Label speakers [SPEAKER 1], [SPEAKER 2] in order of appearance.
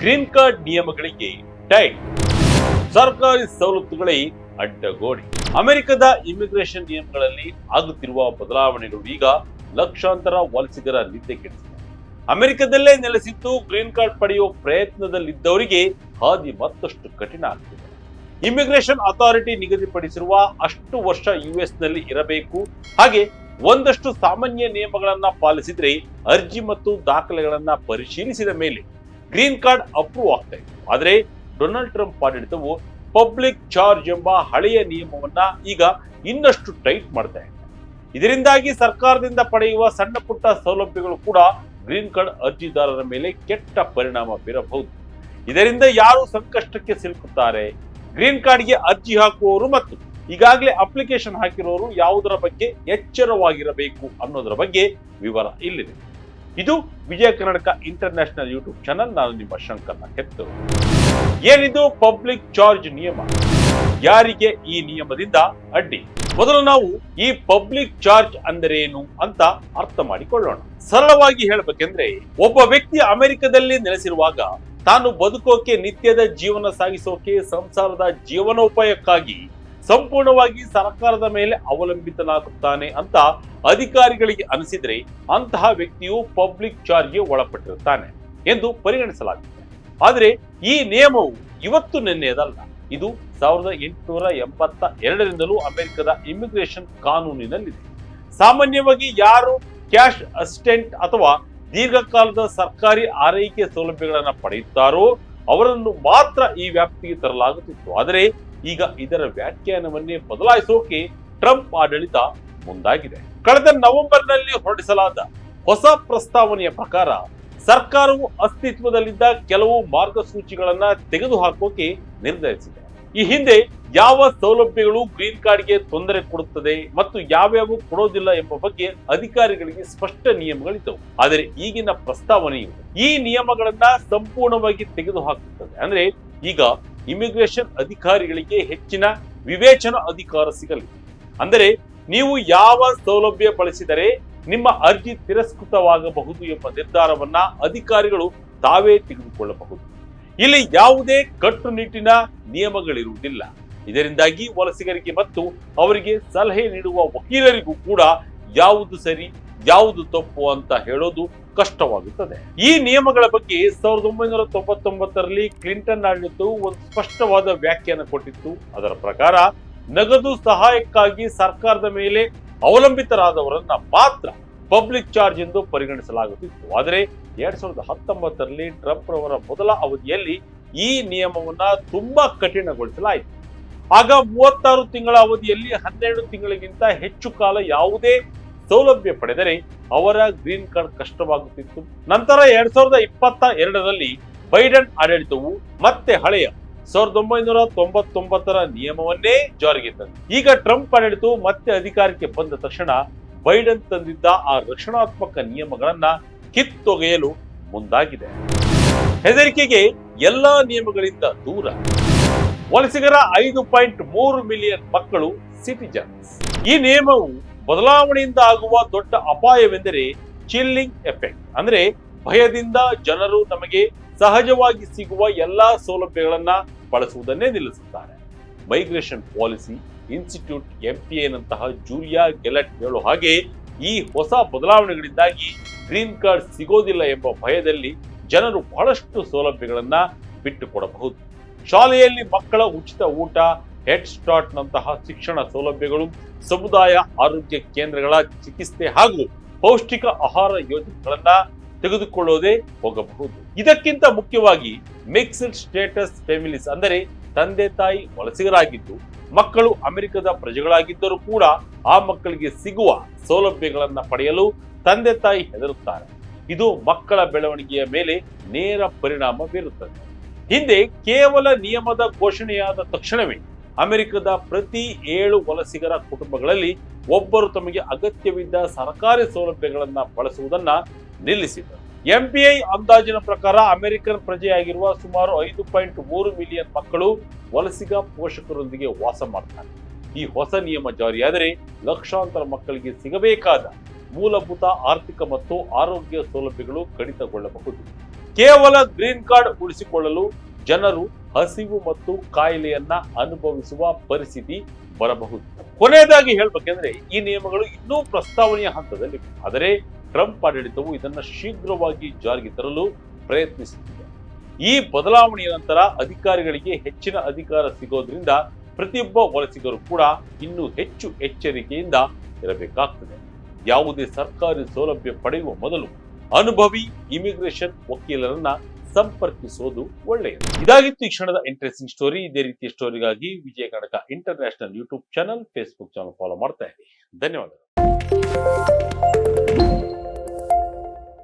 [SPEAKER 1] Green card ನಿಯಮಗಳಿಗೆ tight ಸರ್ಕಾರಿ ಸವಲತ್ತುಗಳೇ ಅಡ್ಡಗೋಡೆ. ಅಮೆರಿಕದ ಇಮಿಗ್ರೇಷನ್ ನಿಯಮಗಳಲ್ಲಿ ಆಗುತ್ತಿರುವ ಬದಲಾವಣೆಗಳು ಈಗ ಲಕ್ಷಾಂತರ ವಲಸಿಗರ ನಿದ್ದೆ ಕೆಡಿಸಿದೆ. ಅಮೆರಿಕದಲ್ಲೇ ನೆಲೆಸಿದ್ದು ಗ್ರೀನ್ ಕಾರ್ಡ್ ಪಡೆಯುವ ಪ್ರಯತ್ನದಲ್ಲಿದ್ದವರಿಗೆ ಹಾದಿ ಮತ್ತಷ್ಟು ಕಠಿಣ ಆಗ್ತಿದೆ. ಇಮಿಗ್ರೇಷನ್ ಅಥಾರಿಟಿ ನಿಗದಿಪಡಿಸಿರುವ ಅಷ್ಟು ವರ್ಷ ಯುಎಸ್ನಲ್ಲಿ ಇರಬೇಕು. ಹಾಗೆ ಒಂದಷ್ಟು ಸಾಮಾನ್ಯ ನಿಯಮಗಳನ್ನ ಪಾಲಿಸಿದ್ರೆ ಅರ್ಜಿ ಮತ್ತು ದಾಖಲೆಗಳನ್ನ ಪರಿಶೀಲಿಸಿದ ಮೇಲೆ ಗ್ರೀನ್ ಕಾರ್ಡ್ ಅಪ್ರೂವ್ ಆಗ್ತಾ ಇತ್ತು ಆದರೆ ಡೊನಾಲ್ಡ್ ಟ್ರಂಪ್ ಆಡಳಿತವು ಪಬ್ಲಿಕ್ ಚಾರ್ಜ್ ಎಂಬ ಹಳೆಯ ನಿಯಮವನ್ನ ಈಗ ಇನ್ನಷ್ಟು ಟೈಟ್ ಮಾಡ್ತಾ ಇದೆ. ಇದರಿಂದಾಗಿ ಸರ್ಕಾರದಿಂದ ಪಡೆಯುವ ಸಣ್ಣ ಪುಟ್ಟ ಸೌಲಭ್ಯಗಳು ಕೂಡ ಗ್ರೀನ್ ಕಾರ್ಡ್ ಅರ್ಜಿದಾರರ ಮೇಲೆ ಕೆಟ್ಟ ಪರಿಣಾಮ ಬೀರಬಹುದು. ಇದರಿಂದ ಯಾರು ಸಂಕಷ್ಟಕ್ಕೆ ಸಿಲುಕುತ್ತಾರೆ? ಗ್ರೀನ್ ಕಾರ್ಡ್ಗೆ ಅರ್ಜಿ ಹಾಕುವವರು ಮತ್ತು ಈಗಾಗಲೇ ಅಪ್ಲಿಕೇಶನ್ ಹಾಕಿರೋರು ಯಾವುದರ ಬಗ್ಗೆ ಎಚ್ಚರವಾಗಿರಬೇಕು ಅನ್ನೋದರ ಬಗ್ಗೆ ವಿವರ ಇಲ್ಲಿದೆ. ಇದು Vijaya Karnataka international YouTube channel. ನಾನು ನಿಮ್ಮ ಶಂಕರ್ನ ಕೆತ್ತು. ಏನಿದು? ಪಬ್ಲಿಕ್ ಚಾರ್ಜ್ ನಿಯಮ. ಯಾರಿಗೆ ಈ ನಿಯಮದಿಂದ ಅಡ್ಡಿ? ಮೊದಲು ನಾವು ಈ ಪಬ್ಲಿಕ್ ಚಾರ್ಜ್ ಅಂದರೆ ಏನು ಅಂತ ಅರ್ಥ ಮಾಡಿಕೊಳ್ಳೋಣ. ಸರಳವಾಗಿ ಹೇಳಬೇಕೆಂದ್ರೆ, ಒಬ್ಬ ವ್ಯಕ್ತಿ ಅಮೆರಿಕದಲ್ಲಿ ನೆಲೆಸಿರುವಾಗ ತಾನು ಬದುಕೋಕೆ, ನಿತ್ಯದ ಜೀವನ ಸಾಗಿಸೋಕೆ, ಸಂಸಾರದ ಜೀವನೋಪಾಯಕ್ಕಾಗಿ ಸಂಪೂರ್ಣವಾಗಿ ಸರ್ಕಾರದ ಮೇಲೆ ಅವಲಂಬಿತನಾಗುತ್ತಾನೆ ಅಂತ ಅಧಿಕಾರಿಗಳಿಗೆ ಅನಿಸಿದ್ರೆ ಅಂತಹ ವ್ಯಕ್ತಿಯು ಪಬ್ಲಿಕ್ ಚಾರ್ಜ್ಗೆ ಒಳಪಟ್ಟಿರುತ್ತಾನೆ ಎಂದು ಪರಿಗಣಿಸಲಾಗುತ್ತದೆ. ಆದರೆ ಈ ನಿಯಮವು ಇವತ್ತು ನಿನ್ನೆಯದಲ್ಲ. ಇದು ಸಾವಿರದ ಎಂಟುನೂರ ಎಂಬತ್ತ ಎರಡರಿಂದಲೂ ಅಮೆರಿಕದ ಇಮಿಗ್ರೇಷನ್ ಕಾನೂನಿನಲ್ಲಿದೆ. ಸಾಮಾನ್ಯವಾಗಿ ಯಾರು ಕ್ಯಾಶ್ ಅಸಿಸ್ಟೆಂಟ್ ಅಥವಾ ದೀರ್ಘಕಾಲದ ಸರ್ಕಾರಿ ಆರೈಕೆ ಸೌಲಭ್ಯಗಳನ್ನು ಪಡೆಯುತ್ತಾರೋ ಅವರನ್ನು ಮಾತ್ರ ಈ ವ್ಯಾಪ್ತಿಗೆ ತರಲಾಗುತ್ತಿತ್ತು. ಆದರೆ ಈಗ ಇದರ ವ್ಯಾಖ್ಯಾನವನ್ನೇ ಬದಲಾಯಿಸೋಕೆ ಟ್ರಂಪ್ ಆಡಳಿತ ಮುಂದಾಗಿದೆ. ಕಳೆದ ನವೆಂಬರ್ನಲ್ಲಿ ಹೊರಡಿಸಲಾದ ಹೊಸ ಪ್ರಸ್ತಾವನೆಯ ಪ್ರಕಾರ ಸರ್ಕಾರವು ಅಸ್ತಿತ್ವದಲ್ಲಿದ್ದ ಕೆಲವು ಮಾರ್ಗಸೂಚಿಗಳನ್ನ ತೆಗೆದುಹಾಕೋಕೆ ನಿರ್ಧರಿಸಿದೆ. ಈ ಹಿಂದೆ ಯಾವ ಸೌಲಭ್ಯಗಳು ಗ್ರೀನ್ ಕಾರ್ಡ್ಗೆ ತೊಂದರೆ ಕೊಡುತ್ತದೆ ಮತ್ತು ಯಾವ್ಯಾವ ಕೊಡೋದಿಲ್ಲ ಎಂಬ ಬಗ್ಗೆ ಅಧಿಕಾರಿಗಳಿಗೆ ಸ್ಪಷ್ಟ ನಿಯಮಗಳಿದ್ದವು. ಆದರೆ ಈಗಿನ ಪ್ರಸ್ತಾವನೆಯು ಈ ನಿಯಮಗಳನ್ನ ಸಂಪೂರ್ಣವಾಗಿ ತೆಗೆದುಹಾಕುತ್ತದೆ. ಅಂದ್ರೆ ಈಗ ಇಮಿಗ್ರೇಷನ್ ಅಧಿಕಾರಿಗಳಿಗೆ ಹೆಚ್ಚಿನ ವಿವೇಚನ ಅಧಿಕಾರ ಸಿಗಲಿದೆ ಅಂದರೆ ನೀವು ಯಾವ ಸೌಲಭ್ಯ ಬಳಸಿದರೆ ನಿಮ್ಮ ಅರ್ಜಿ ತಿರಸ್ಕೃತವಾಗಬಹುದು ಎಂಬ ನಿರ್ಧಾರವನ್ನ ಅಧಿಕಾರಿಗಳು ತಾವೇ ತೆಗೆದುಕೊಳ್ಳಬಹುದು. ಇಲ್ಲಿ ಯಾವುದೇ ಕಟ್ಟುನಿಟ್ಟಿನ ನಿಯಮಗಳಿರುವುದಿಲ್ಲ. ಇದರಿಂದಾಗಿ ವಲಸಿಗರಿಗೆ ಮತ್ತು ಅವರಿಗೆ ಸಲಹೆ ನೀಡುವ ವಕೀಲರಿಗೂ ಕೂಡ ಯಾವುದು ಸರಿ ಯಾವುದು ತಪ್ಪು ಅಂತ ಹೇಳೋದು ಕಷ್ಟವಾಗುತ್ತದೆ. ಈ ನಿಯಮಗಳ ಬಗ್ಗೆ ಸಾವಿರದ ಒಂಬೈನೂರ ತೊಂಬತ್ತೊಂಬತ್ತರಲ್ಲಿ ಕ್ಲಿಂಟನ್ ಆಡಳಿತವು ಒಂದು ಸ್ಪಷ್ಟವಾದ ವ್ಯಾಖ್ಯಾನ ಕೊಟ್ಟಿತ್ತು. ಅದರ ಪ್ರಕಾರ, ನಗದು ಸಹಾಯಕ್ಕಾಗಿ ಸರ್ಕಾರದ ಮೇಲೆ ಅವಲಂಬಿತರಾದವರನ್ನ ಮಾತ್ರ ಪಬ್ಲಿಕ್ ಚಾರ್ಜ್ ಎಂದು ಪರಿಗಣಿಸಲಾಗುತ್ತಿತ್ತು. ಆದರೆ, ಎರಡ್ ಸಾವಿರದ ಹತ್ತೊಂಬತ್ತರಲ್ಲಿ ಟ್ರಂಪ್ ರವರ ಮೊದಲ ಅವಧಿಯಲ್ಲಿ ಈ ನಿಯಮವನ್ನ ತುಂಬಾ ಕಠಿಣಗೊಳಿಸಲಾಯಿತು. ಆಗ ಮೂವತ್ತಾರು ತಿಂಗಳ ಅವಧಿಯಲ್ಲಿ ಹನ್ನೆರಡು ತಿಂಗಳಿಗಿಂತ ಹೆಚ್ಚು ಕಾಲ ಯಾವುದೇ ಸೌಲಭ್ಯ ಪಡೆದರೆ ಅವರ ಗ್ರೀನ್ ಕಾರ್ಡ್ ಕಷ್ಟವಾಗುತ್ತಿತ್ತು. ನಂತರ ಎರಡ್ ಸಾವಿರದ ಇಪ್ಪತ್ತ ಎರಡರಲ್ಲಿ ಬೈಡನ್ ಆಡಳಿತವು ಮತ್ತೆ ಹಳೆಯ ಸಾವಿರದ ಒಂಬೈನೂರ ತೊಂಬತ್ತೊಂಬತ್ತರ ನಿಯಮವನ್ನೇ ಜಾರಿಗೆ ತಂದಿದೆ ಈಗ ಟ್ರಂಪ್ ಆಡಳಿತವು ಮತ್ತೆ ಅಧಿಕಾರಕ್ಕೆ ಬಂದ ತಕ್ಷಣ ಬೈಡನ್ ತಂದಿದ್ದ ಆ ರಕ್ಷಣಾತ್ಮಕ ನಿಯಮಗಳನ್ನ ಕಿತ್ತೊಗೆಯಲು ಮುಂದಾಗಿದೆ. ಹೆದರಿಕೆಗೆ ಎಲ್ಲಾ ನಿಯಮಗಳಿಂದ ದೂರ. ವಲಸಿಗರ ಐದು ಪಾಯಿಂಟ್ ಮೂರು ಮಿಲಿಯನ್ ಮಕ್ಕಳು ಸಿಟಿಜನ್ಸ್. ಈ ನಿಯಮವು ಬದಲಾವಣೆಯಿಂದ ಆಗುವ ದೊಡ್ಡ ಅಪಾಯವೆಂದರೆ ಚಿಲ್ಲಿಂಗ್ ಎಫೆಕ್ಟ್ ಅಂದ್ರೆ ಭಯದಿಂದ ಜನರು ನಮಗೆ ಸಹಜವಾಗಿ ಸಿಗುವ ಎಲ್ಲಾ ಸೌಲಭ್ಯಗಳನ್ನ ಬಳಸುವುದನ್ನೇ ನಿಲ್ಲಿಸುತ್ತಾರೆ. ಮೈಗ್ರೇಷನ್ ಪಾಲಿಸಿ ಇನ್ಸ್ಟಿಟ್ಯೂಟ್ ಎಂಪಿಎನಂತಹ ಜೂಲಿಯಾ ಗೆಲೆಟ್ ಹೇಳೋ ಹಾಗೆ ಈ ಹೊಸ ಬದಲಾವಣೆಗಳಿಂದಾಗಿ ಗ್ರೀನ್ ಕಾರ್ಡ್ ಸಿಗೋದಿಲ್ಲ ಎಂಬ ಭಯದಲ್ಲಿ ಜನರು ಬಹಳಷ್ಟು ಸೌಲಭ್ಯಗಳನ್ನ ಬಿಟ್ಟುಕೊಡಬಹುದು. ಶಾಲೆಯಲ್ಲಿ ಮಕ್ಕಳ ಉಚಿತ ಊಟ ಹೆಡ್ ಸ್ಟಾರ್ಟ್ ನಂತಹ ಶಿಕ್ಷಣ ಸೌಲಭ್ಯಗಳು, ಸಮುದಾಯ ಆರೋಗ್ಯ ಕೇಂದ್ರಗಳ ಚಿಕಿತ್ಸೆ ಹಾಗೂ ಪೌಷ್ಟಿಕ ಆಹಾರ ಯೋಜನೆಗಳನ್ನ ತೆಗೆದುಕೊಳ್ಳೋದೇ ಹೋಗಬಹುದು. ಇದಕ್ಕಿಂತ ಮುಖ್ಯವಾಗಿ ಮಿಕ್ಸ್ಡ್ ಸ್ಟೇಟಸ್ ಫ್ಯಾಮಿಲೀಸ್ ಅಂದರೆ ತಂದೆ ತಾಯಿ ವಲಸಿಗರಾಗಿದ್ದು, ಮಕ್ಕಳು ಅಮೆರಿಕದ ಪ್ರಜೆಗಳಾಗಿದ್ದರೂ ಕೂಡ ಆ ಮಕ್ಕಳಿಗೆ ಸಿಗುವ ಸೌಲಭ್ಯಗಳನ್ನ ಪಡೆಯಲು ತಂದೆ ತಾಯಿ ಹೆದರುತ್ತಾರೆ. ಇದು ಮಕ್ಕಳ ಬೆಳವಣಿಗೆಯ ಮೇಲೆ ನೇರ ಪರಿಣಾಮ ಬೀರುತ್ತದೆ. ಹಿಂದೆ ಕೇವಲ ನಿಯಮದ ಘೋಷಣೆಯಾದ ತಕ್ಷಣವೇ ಅಮೆರಿಕದ ಪ್ರತಿ ಏಳು ವಲಸಿಗರ ಕುಟುಂಬಗಳಲ್ಲಿ ಒಬ್ಬರು ತಮಗೆ ಅಗತ್ಯವಿದ್ದ ಸರ್ಕಾರಿ ಸೌಲಭ್ಯಗಳನ್ನು ಬಳಸುವುದನ್ನ ನಿಲ್ಲಿಸಿದರು. ಎಂಪಿಐ ಅಂದಾಜಿನ ಪ್ರಕಾರ ಅಮೆರಿಕನ್ ಪ್ರಜೆಯಾಗಿರುವ ಸುಮಾರು ಐದು ಪಾಯಿಂಟ್ ಮೂರು ಮಿಲಿಯನ್ ಮಕ್ಕಳು ವಲಸಿಗ ಪೋಷಕರೊಂದಿಗೆ ವಾಸ ಮಾಡ್ತಾರೆ. ಈ ಹೊಸ ನಿಯಮ ಜಾರಿಯಾದರೆ ಲಕ್ಷಾಂತರ ಮಕ್ಕಳಿಗೆ ಸಿಗಬೇಕಾದ ಮೂಲಭೂತ ಆರ್ಥಿಕ ಮತ್ತು ಆರೋಗ್ಯ ಸೌಲಭ್ಯಗಳು ಕಡಿತಗೊಳ್ಳಬಹುದು. ಕೇವಲ ಗ್ರೀನ್ ಕಾರ್ಡ್ ಉಳಿಸಿಕೊಳ್ಳಲು ಜನರು ಹಸಿವು ಮತ್ತು ಕಾಯಿಲೆಯನ್ನ ಅನುಭವಿಸುವ ಪರಿಸ್ಥಿತಿ ಬರಬಹುದು. ಕೊನೆಯದಾಗಿ ಹೇಳ್ಬೇಕೆಂದ್ರೆ, ಈ ನಿಯಮಗಳು ಇನ್ನೂ ಪ್ರಸ್ತಾವನೆಯ ಹಂತದಲ್ಲಿ ಆದರೆ, ಟ್ರಂಪ್ ಆಡಳಿತವು ಇದನ್ನು ಶೀಘ್ರವಾಗಿ ಜಾರಿಗೆ ತರಲು ಪ್ರಯತ್ನಿಸುತ್ತಿದೆ. ಈ ಬದಲಾವಣೆಯ ನಂತರ ಅಧಿಕಾರಿಗಳಿಗೆ ಹೆಚ್ಚಿನ ಅಧಿಕಾರ ಸಿಗೋದ್ರಿಂದ ಪ್ರತಿಯೊಬ್ಬ ವಲಸಿಗರು ಕೂಡ ಇನ್ನೂ ಹೆಚ್ಚು ಎಚ್ಚರಿಕೆಯಿಂದ ಇರಬೇಕಾಗ್ತದೆ. ಯಾವುದೇ ಸರ್ಕಾರಿ ಸೌಲಭ್ಯ ಪಡೆಯುವ ಮೊದಲು ಅನುಭವಿ ಇಮಿಗ್ರೇಷನ್ ವಕೀಲರನ್ನ ಸಂಪರ್ಕಿಸೋದು ಒಳ್ಳೆಯದು. ಇದಾಗಿತ್ತು ಈ ಕ್ಷಣದ ಇಂಟ್ರೆಸ್ಟಿಂಗ್ ಸ್ಟೋರಿ ಇದೇ ರೀತಿಯ ಸ್ಟೋರಿಗಾಗಿ Vijaya Kanaka international YouTube channel Facebook channel follow ಮಾಡ್ತಾ ಇರಿ. ಧನ್ಯವಾದಗಳು.